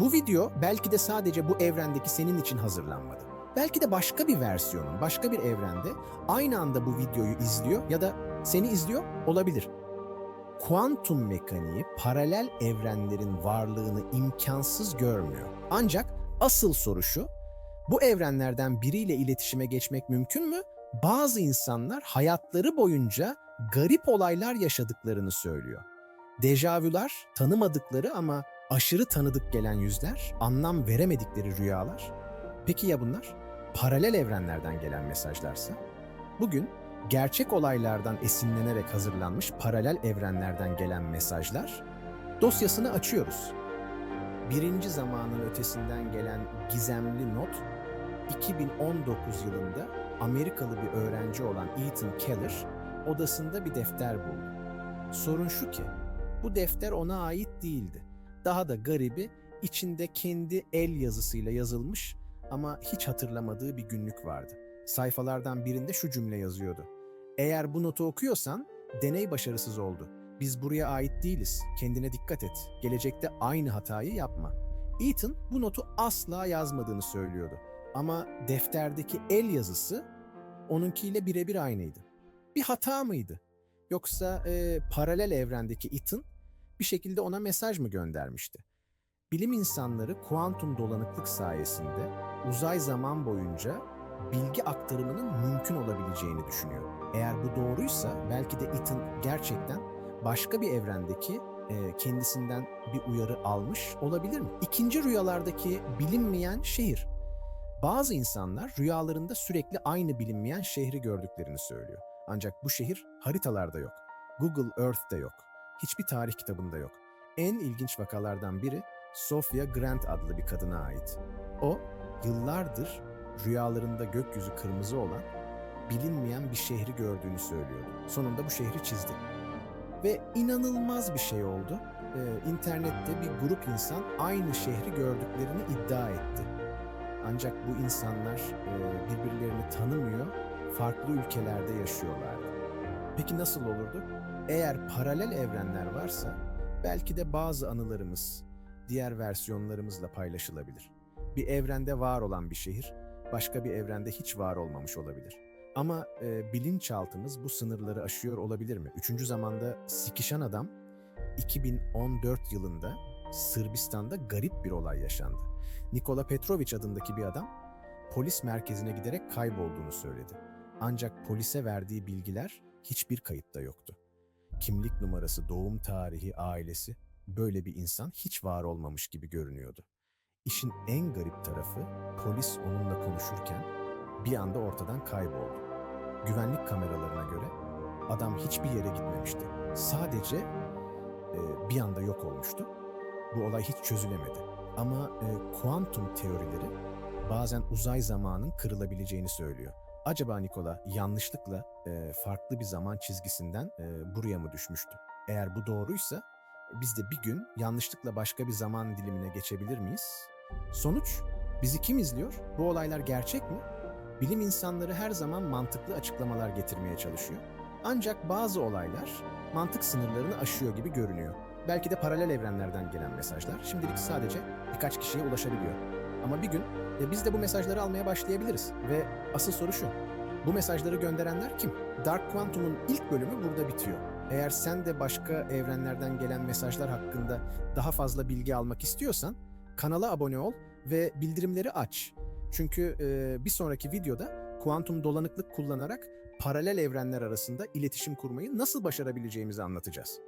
Bu video belki de sadece bu evrendeki senin için hazırlanmadı. Belki de başka bir versiyonun, başka bir evrende aynı anda bu videoyu izliyor ya da seni izliyor olabilir. Kuantum mekaniği paralel evrenlerin varlığını imkansız görmüyor. Ancak asıl soru şu, bu evrenlerden biriyle iletişime geçmek mümkün mü? Bazı insanlar hayatları boyunca garip olaylar yaşadıklarını söylüyor. Dejavüler, tanımadıkları ama aşırı tanıdık gelen yüzler, anlam veremedikleri rüyalar. Peki ya bunlar? Paralel evrenlerden gelen mesajlarsa? Bugün gerçek olaylardan esinlenerek hazırlanmış paralel evrenlerden gelen mesajlar dosyasını açıyoruz. Birinci zamanın ötesinden gelen gizemli not 2019 yılında Amerikalı bir öğrenci olan Ethan Keller odasında bir defter buldu. Sorun şu ki bu defter ona ait değildi. Daha da garibi içinde kendi el yazısıyla yazılmış ama hiç hatırlamadığı bir günlük vardı. Sayfalardan birinde şu cümle yazıyordu. Eğer bu notu okuyorsan deney başarısız oldu. Biz buraya ait değiliz. Kendine dikkat et. Gelecekte aynı hatayı yapma. Ethan bu notu asla yazmadığını söylüyordu. Ama defterdeki el yazısı onunkiyle birebir aynıydı. Bir hata mıydı? Yoksa e, paralel evrendeki Ethan bir şekilde ona mesaj mı göndermişti? Bilim insanları kuantum dolanıklık sayesinde uzay zaman boyunca bilgi aktarımının mümkün olabileceğini düşünüyor. Eğer bu doğruysa belki de Ethan gerçekten başka bir evrendeki e, kendisinden bir uyarı almış olabilir mi? İkinci rüyalardaki bilinmeyen şehir. Bazı insanlar rüyalarında sürekli aynı bilinmeyen şehri gördüklerini söylüyor. Ancak bu şehir haritalarda yok. Google Earth'te yok. Hiçbir tarih kitabında yok. En ilginç vakalardan biri Sophia Grant adlı bir kadına ait. O, yıllardır rüyalarında gökyüzü kırmızı olan, bilinmeyen bir şehri gördüğünü söylüyordu. Sonunda bu şehri çizdi. Ve inanılmaz bir şey oldu. Ee, internette bir grup insan aynı şehri gördüklerini iddia etti. Ancak bu insanlar e, birbirlerini tanımıyor, farklı ülkelerde yaşıyorlardı. Peki nasıl olurdu? Eğer paralel evrenler varsa belki de bazı anılarımız diğer versiyonlarımızla paylaşılabilir. Bir evrende var olan bir şehir başka bir evrende hiç var olmamış olabilir. Ama e, bilinçaltımız bu sınırları aşıyor olabilir mi? Üçüncü zamanda Sikişan adam 2014 yılında Sırbistan'da garip bir olay yaşandı. Nikola Petrovic adındaki bir adam polis merkezine giderek kaybolduğunu söyledi. Ancak polise verdiği bilgiler hiçbir kayıtta yoktu. Kimlik numarası, doğum tarihi, ailesi böyle bir insan hiç var olmamış gibi görünüyordu. İşin en garip tarafı polis onunla konuşurken bir anda ortadan kayboldu. Güvenlik kameralarına göre adam hiçbir yere gitmemişti. Sadece e, bir anda yok olmuştu. Bu olay hiç çözülemedi. Ama e, kuantum teorileri bazen uzay zamanın kırılabileceğini söylüyor. Acaba Nikola yanlışlıkla e, farklı bir zaman çizgisinden e, buraya mı düşmüştü? Eğer bu doğruysa biz de bir gün yanlışlıkla başka bir zaman dilimine geçebilir miyiz? Sonuç, bizi kim izliyor? Bu olaylar gerçek mi? Bilim insanları her zaman mantıklı açıklamalar getirmeye çalışıyor. Ancak bazı olaylar mantık sınırlarını aşıyor gibi görünüyor. Belki de paralel evrenlerden gelen mesajlar şimdilik sadece birkaç kişiye ulaşabiliyor. Ama bir gün e, biz de bu mesajları almaya başlayabiliriz. Ve asıl soru şu. Bu mesajları gönderenler kim? Dark Quantum'un ilk bölümü burada bitiyor. Eğer sen de başka evrenlerden gelen mesajlar hakkında daha fazla bilgi almak istiyorsan kanala abone ol ve bildirimleri aç. Çünkü e, bir sonraki videoda kuantum dolanıklık kullanarak paralel evrenler arasında iletişim kurmayı nasıl başarabileceğimizi anlatacağız.